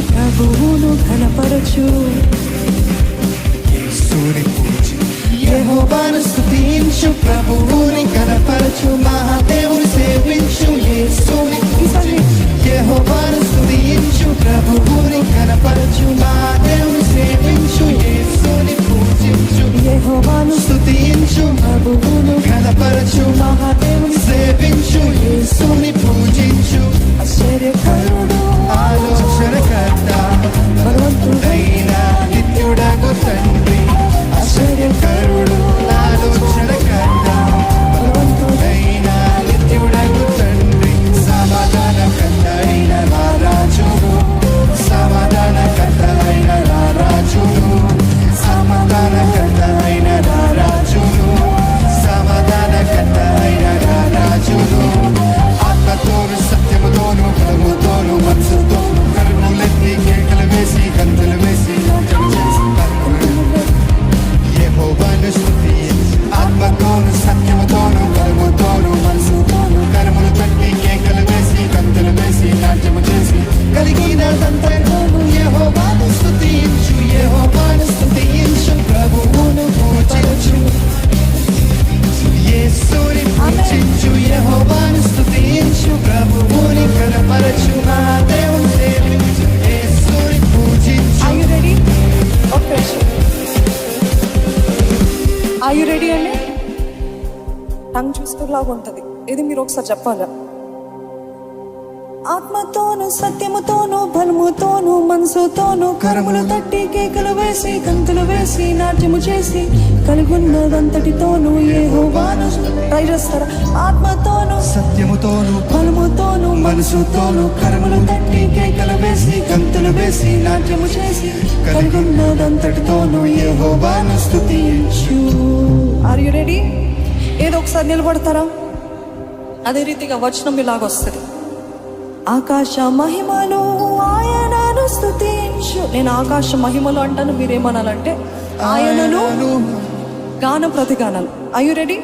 ప్రభువును ఘనపరచు యేసుని పూజి. యెహోవాను స్తుతించు ప్రభువుని కనపరచు. టంగ్ చూసుకులాగా ఉంటుంది. ఇది మీరు ఒకసారి చెప్పాలా? ఆత్మతోను సత్యముతోను బలముతోను మనసుతోను కరములు తట్టి కేకలు వేసి కంతులు వేసి నాట్యము చేసి కలిగున్నదంతటితోను యెహోవాను ట్రై చేస్తారా ఆత్మతోను సత్యముతోను బలముతోను మనసుతోను కరములు తట్టి కేకలు వేసి గంతులు వేసి నాట్యము చేసి కలిగున్నదంతటితోను యెహోవాను స్తుతించు. ఆర్ యు రెడీ ఏదో ఒకసారి నిలబడతారా? అదే రీతిగా వచనం ఇలాగ వస్తుంది. ఆకాశ మహిమలు ఆయనను స్తుతించు. నేను ఆకాశ మహిమలు అంటాను మీరేమనాలంటే ఆయనను గాన ప్రతిగానాలు అయ్యు రెడీ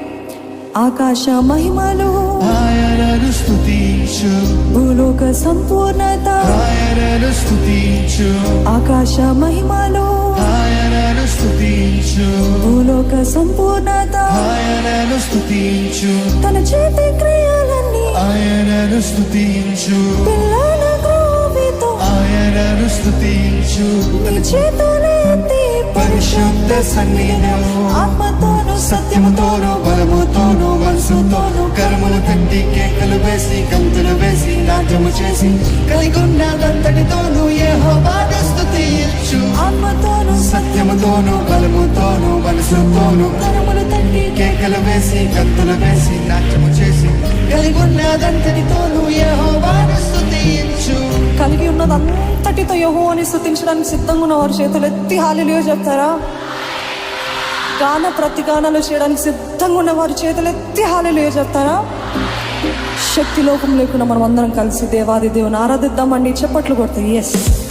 ఆకాశ మహిమలు ఆయనను స్తుతించు. భూలోక సంపూర్ణత. ఆయనను స్తుతించు. ఆకాశ మహిమలు స్తుతించు భూలోక సంపూర్ణత. ఆయనను స్తుతించు తన చేతి క్రియలన్నీ. ఆయనను స్తుతించు పిల్లల గ్రోవితో. ఆయనను స్తుతించు నీ చేతులెత్తి పరిశుద్ధ సన్నిధము ఆత్మతోను సత్యముతోను బలముతోను మనసుతోను. కర్మలు తట్టి కేకలు వేసి గంతులు వేసి నాట్యము చేసి కలిగున్నదంతటితోను యెహోవాను స్తుతించు ఆత్మతోను సత్యముతోను బలముతోను తట్టి కేకలు వేసి గంతులు వేసి నాట్యము చేసి. కలిగున్నదంతటితోను యెహోవాను స్తుతించు. కలిగి ఉన్నదంతటితో యహో అని స్థుతించడానికి సిద్ధంగా ఉన్న వారి చేతులు ఎత్తి హాలిలియో చెప్తారా? గాన ప్రతిగానాలు చేయడానికి సిద్ధంగా ఉన్న వారి చేతులు ఎత్తి హాలిలియో చెప్తారా? శక్తి లోకం లేకుండా మనం అందరం కలిసి దేవాది దేవుని ఆరాధిద్దామండి. చెప్పట్లు కొడతాయి. ఎస్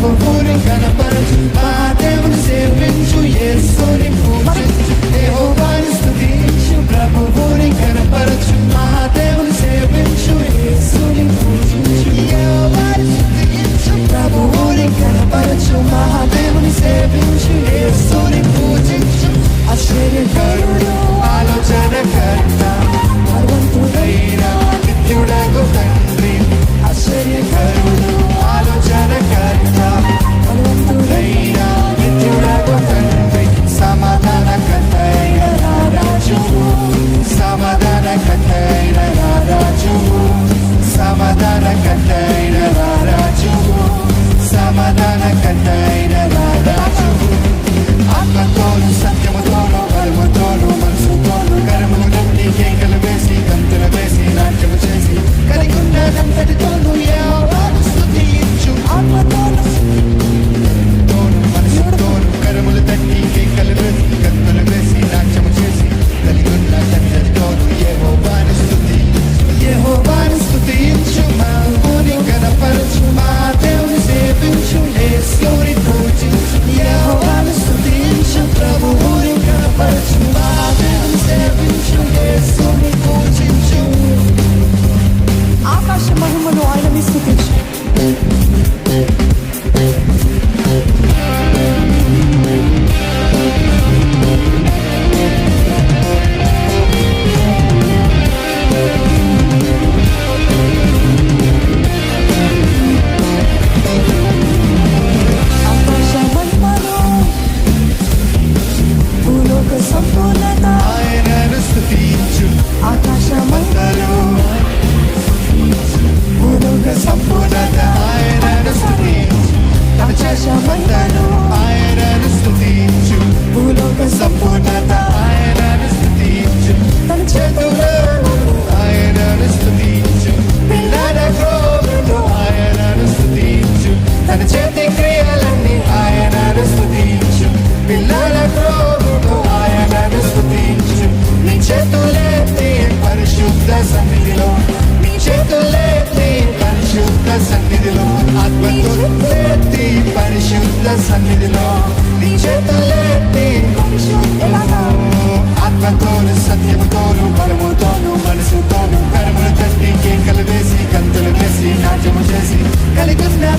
ప్రభువుని కనపరచు మా దేవుని సేవించు యేసుని పూజించు యెహోవాని స్తుతించు ప్రభువుని కనపరచు మా దేవుని సేవించు యేసుని పూజించు యెహోవాని స్తుతించు ప్రభువుని కనపరచు మా దేవుని సేవించు యేసుని పూజించు ఆశ్చర్యకరుడు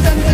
Gracias.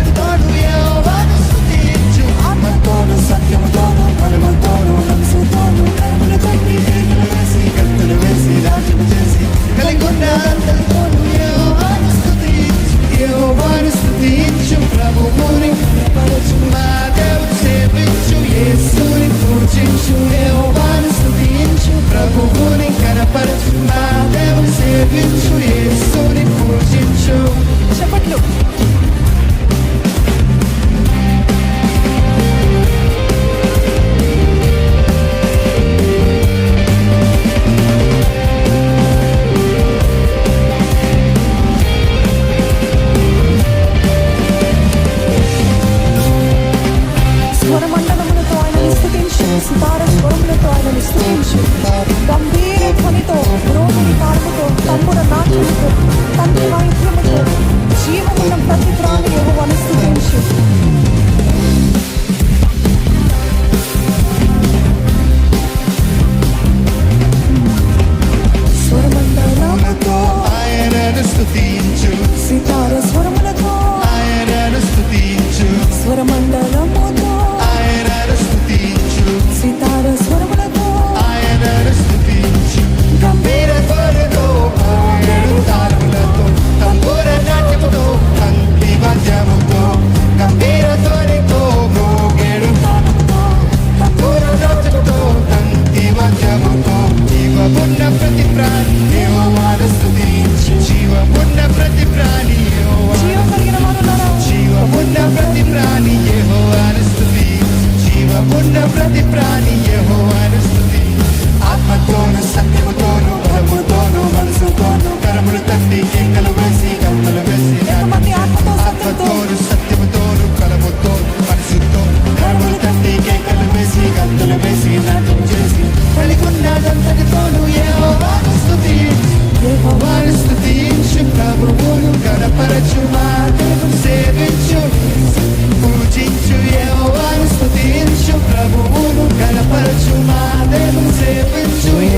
between